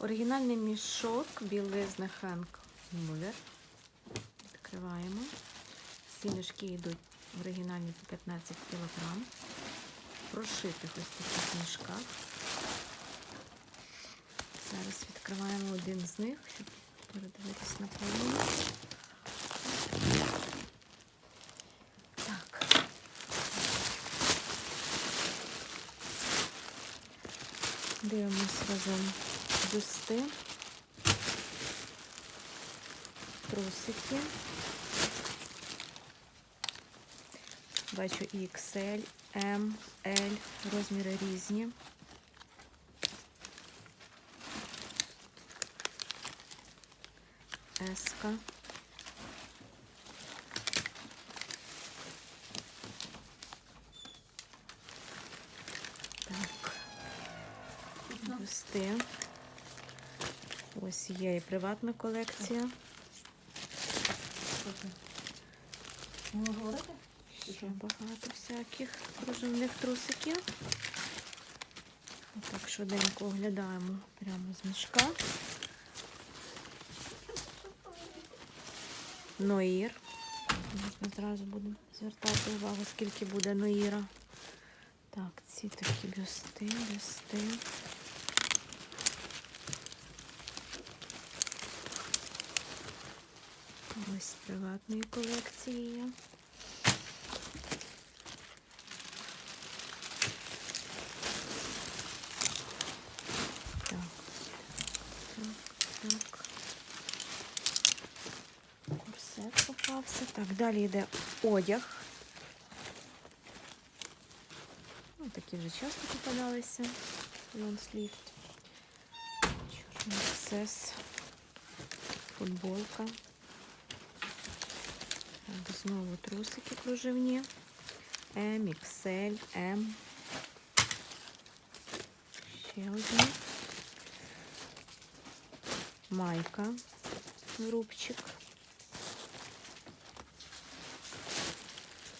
Оригінальний мішок білизни Хенк Мюллер. Відкриваємо. Всі мішки йдуть оригінальні по 15 кг. Прошитих ось таких мішках. Зараз відкриваємо один з них, щоб передивитися на половину. Так. Дивимось разом бюсти, трусики. Бачу і XL, M, L, розміри різні. Еска. Так. Бюсти. Ось є і приватна колекція. Ще багато всяких кружевних трусиків. Так, швиденько оглядаємо прямо з мішка. Ноїр. Можна зразу будемо звертати увагу, скільки буде ноїра. Так, ці такі бюсти, бюсти. Ось з приватної колекції є. Так, так, так. Корсет попався. Так, далі йде одяг. Ну, такі вже часто попадалися. Лонсліфт. Чорний аксес. Футболка. Так, знову трусики кружевні. М, XL, М. Ще одні. Майка, рубчик.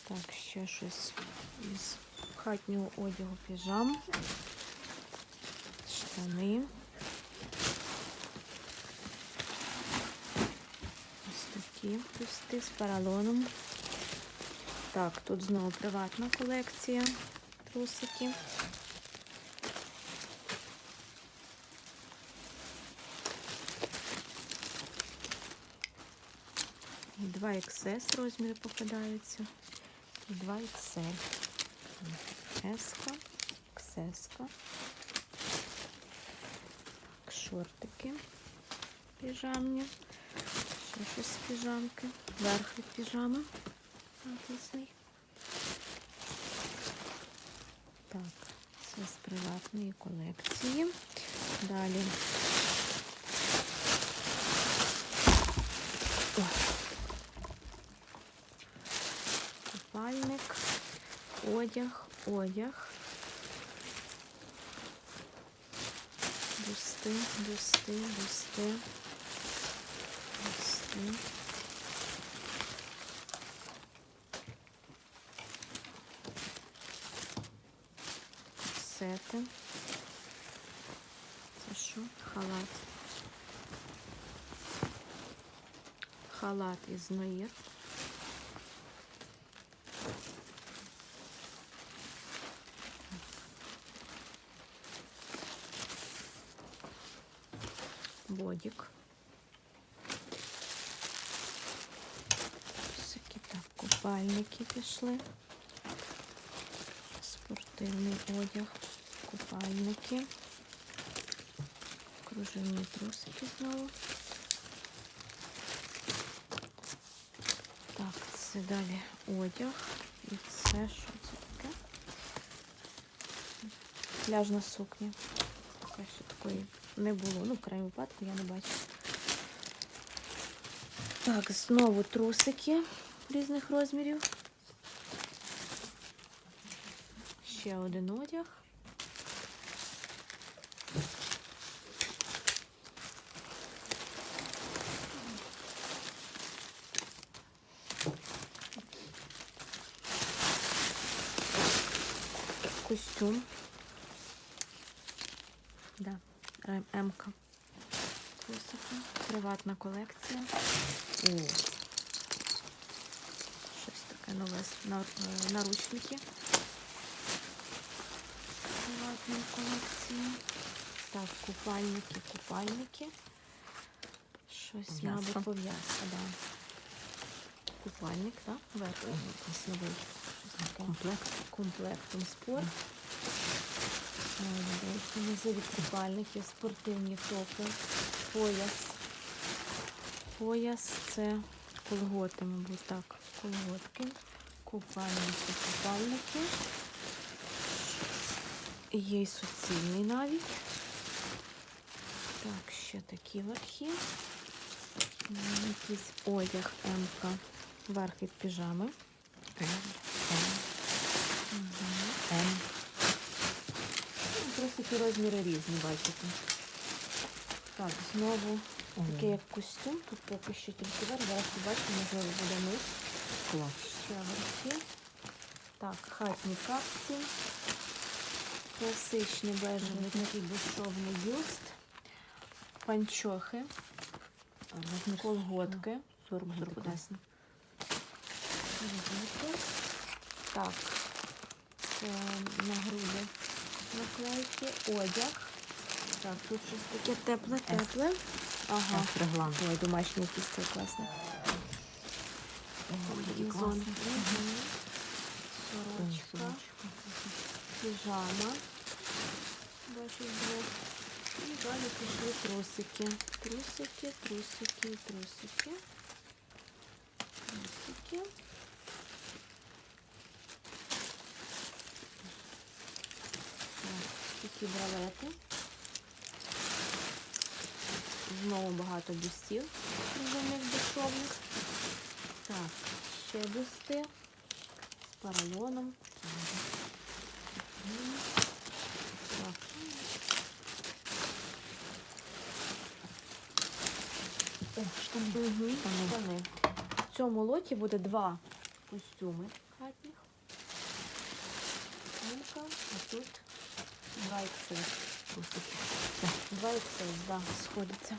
Так, ще щось із хатнього одягу піжам. Штани. Ось такі пусти з поролоном. Так, тут знову приватна колекція трусиків. І 2 XS розміри попадаються. І 2 XL. XS-ка. Так, Шортики піжамні. Ще щось з піжамки. Верх від піжами. Атласний. Так, це з приватної колекції. Далі. О. Купальник, одяг, одяг. Бюсти, бюсти, бюсти. Корсети. Це що? Халат. Халат із ноїр. Бодік. Всякі так, купальники пішли. Спортивний одяг, купальники. Кружевні трусики знову. Так, це далі одяг. І це що це таке? Пляжна сукня. Поки що такої не було. Ну, в крайньому випадку я не бачу. Так, знову трусики різних розмірів. Ще один одяг. костюм. Да, М- М-ка. Приватна колекція. О, С- на- е, наручники. Приватної колекції. Так, купальники, купальники. Щось, мабуть, пов'язка, да. Купальник, так? Верх якийсь новий. Комплект. Комплектом спорт. Внизу купальники, спортивні топи, пояс. Пояс це колготи, мабуть, так. Колготки, купальники, купальники. Є й суцільний навіть. Так, ще такі верхи. Якийсь одяг МК. Верх від піжами. М, Мгм. М. Ну, Просто ті розміри різні, бачите. Так, знову такий як костюм. Тут поки що тільки верх. Зараз побачимо, можливо, буде низ. клас. Ще верхи. Так, хатні капці. Класичний бежевий такий безшовний бюст. Панчохи, колготки. 40 40 Чудесно. Так, на груди наклейки, одяг. Так, тут щось таке тепле, тепле. Ага. Реглан. Ой, цей класний. Комбінезон. Сорочка, піжама. Бачу двох. І далі пішли трусики. Трусики, трусики, трусики. Трусики. Так, такі бралети. Знову багато бюстів різаних безшовних. Так, ще бюсти з паральоном. Так. О, штани. Штани. В цьому лоті буде два костюми хатніх. А тут два ікси. Трусики. Два ікси, да, сходяться.